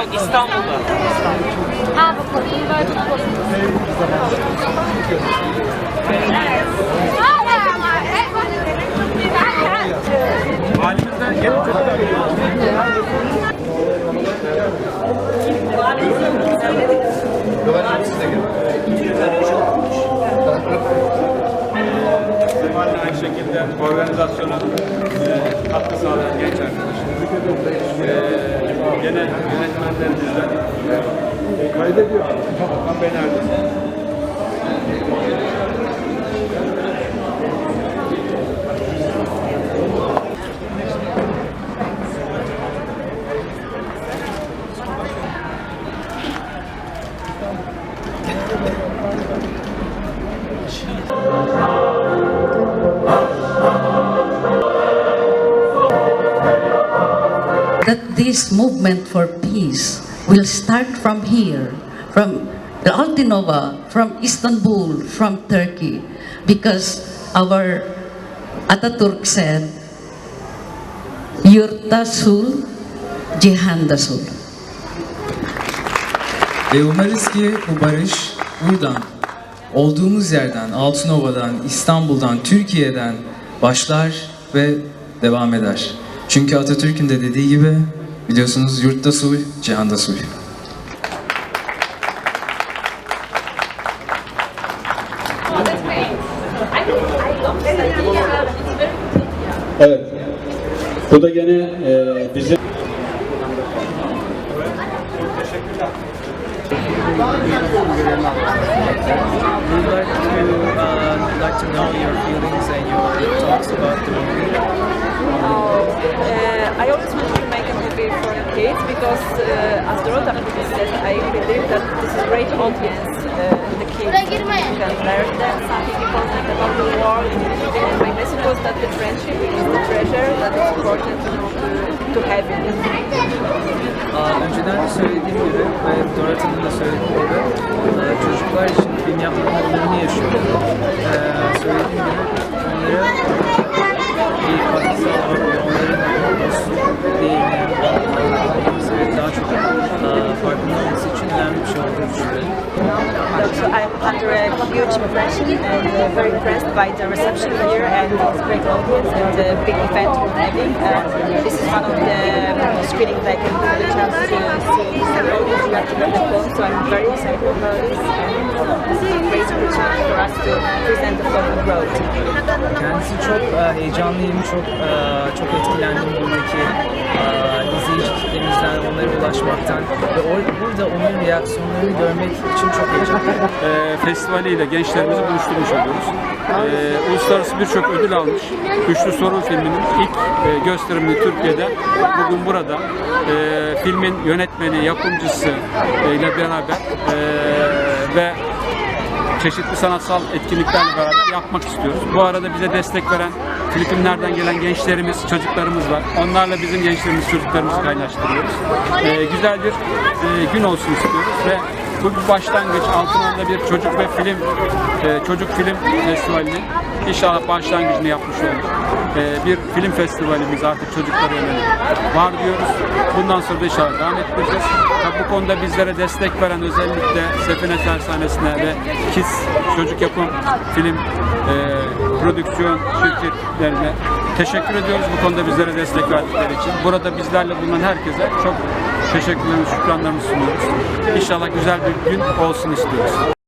Yok İstanbul'da. Ha bakalım. Aynı şekilde organizasyona e, katkı sağlayan genç arkadaşlar. E, gene yönetmenlerimizden kaydediyor. Hakan Bey nerede? This movement for peace will start from here, from Altinova, from Istanbul, from Turkey, because our Ataturk said, Yurtta sul, cihanda sul. Ve umarız ki bu barış buradan, olduğumuz yerden, Altınova'dan, İstanbul'dan, Türkiye'den başlar ve devam eder. Çünkü Atatürk'ün de dediği gibi biliyorsunuz yurtta sulh, cihanda sulh. Evet. Bu da gene e, bizim like to know your feelings and your thoughts about the movie. Uh, I always wanted to make a kids because, uh, as Dorota said, I believe that this is a great audience, uh, the kids. Can learn them something important about the world. And my message was that the friendship is the treasure that is important to, to, have in the Aa, önceden de söylediğim gibi ve Dorothy'nin de söylediği gibi e, çocuklar için film yapmanın onurunu yaşıyorum. E, söylediğim gibi onlara bir katkı sağlamak ve onların dostluk değerini anlaması ve daha çok e, farkında olması için önemli bir şey olduğunu düşünüyorum. So I'm under a huge impression and uh, very impressed by the reception here and this great audience and the big event we're having. And this is one of the screenings I can get the chance to see several audience reacting on the film. So I'm very excited about this the. Kendisi çok e, heyecanlıyım, çok e, çok etkilendim buradaki e, izleyici kitlemizden, onlara ulaşmaktan ve or, burada onların reaksiyonlarını görmek için çok heyecanlıyım. E, festivaliyle gençlerimizi buluşturmuş oluyoruz. E, uluslararası birçok ödül almış. Güçlü Sorun filminin ilk e, gösterimini Türkiye'de bugün burada e, filmin yönetmeni, yapımcısı e, ile beraber e, ve çeşitli sanatsal etkinliklerle beraber yapmak istiyoruz. Bu arada bize destek veren Filipinler'den gelen gençlerimiz, çocuklarımız var. Onlarla bizim gençlerimiz, çocuklarımızı kaynaştırıyoruz. Ee, güzel bir e, gün olsun istiyoruz ve bu bir başlangıç. Altınoluk'ta bir çocuk ve film, e, çocuk film festivalinin inşallah başlangıcını yapmış olduk. Ee, bir film festivalimiz artık çocuklara yönelik var diyoruz. Bundan sonra da inşallah devam ettireceğiz. Tabii bu konuda bizlere destek veren özellikle Sefine Tersanesi'ne ve KIS Çocuk Yapım Film e, Prodüksiyon şirketlerine teşekkür ediyoruz bu konuda bizlere destek verdikleri için. Burada bizlerle bulunan herkese çok teşekkürlerimizi, şükranlarımızı sunuyoruz. İnşallah güzel bir gün olsun istiyoruz.